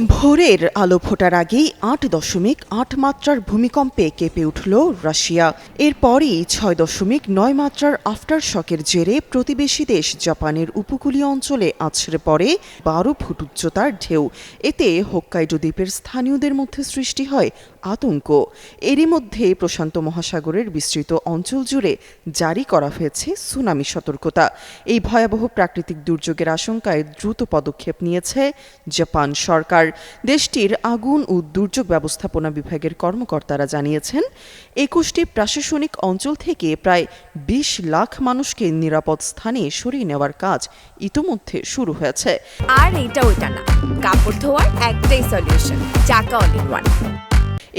ভোরের আলো ফোটার আগেই আট দশমিক আট মাত্রার ভূমিকম্পে কেঁপে উঠল রাশিয়া। এরপরই ছয় দশমিক নয় মাত্রার আফটার শকের জেরে প্রতিবেশী দেশ জাপানের উপকূলীয় অঞ্চলে আছড়ে পড়ে বারো ফুট উচ্চতার ঢেউ। এতে হোক্কাইডো দ্বীপের স্থানীয়দের মধ্যে সৃষ্টি হয় আতঙ্ক। এরই মধ্যে প্রশান্ত মহাসাগরের বিস্তৃত অঞ্চল জুড়ে জারি করা হয়েছে সুনামি সতর্কতা। এই ভয়াবহ প্রাকৃতিক দুর্যোগের আশঙ্কায় দ্রুত পদক্ষেপ নিয়েছে জাপান সরকার। দেশটির আগুন ও দুর্যোগ ব্যবস্থাপনা বিভাগের কর্মকর্তারা জানিয়েছেন, একুশটি প্রশাসনিক অঞ্চল থেকে প্রায় বিশ লাখ মানুষকে নিরাপদ স্থানে সরিয়ে নেওয়ার কাজ ইতোমধ্যে শুরু হয়েছে। আর এইটা ওইটা না। কাপড় ধোয়ার একটাই সলিউশন চাকা অল ইন ওয়ান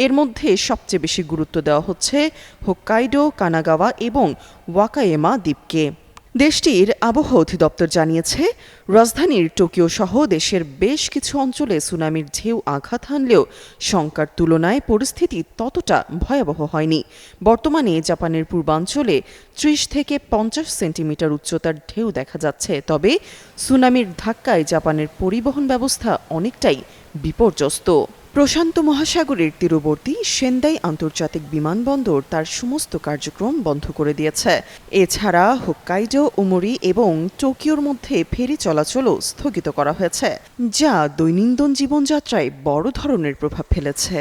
এর মধ্যে সবচেয়ে বেশি গুরুত্ব দেওয়া হচ্ছে হোক্কাইডো, কানাগাওয়া এবং ওয়াকায়েমা দ্বীপকে। দেশটির আবহাওয়া অধিদপ্তর জানিয়েছে, রাজধানীর টোকিও সহ দেশের বেশ কিছু অঞ্চলে সুনামির ঢেউ আঘাত হানলেও শঙ্কার তুলনায় পরিস্থিতি ততটা ভয়াবহ হয়নি। বর্তমানে জাপানের পূর্বাঞ্চলে ত্রিশ থেকে পঞ্চাশ সেন্টিমিটার উচ্চতার ঢেউ দেখা যাচ্ছে, তবে সুনামির ধাক্কায় জাপানের পরিবহন ব্যবস্থা অনেকটাই বিপর্যস্ত। প্রশান্ত মহাসাগরের তীরবর্তী সেন্দাই আন্তর্জাতিক বিমানবন্দর তার সমস্ত কার্যক্রম বন্ধ করে দিয়েছে। এছাড়া হোক্কাইডো, উমরি এবং টোকিওর মধ্যে ফেরি চলাচলও স্থগিত করা হয়েছে, যা দৈনন্দিন জীবনযাত্রায় বড় ধরনের প্রভাব ফেলেছে।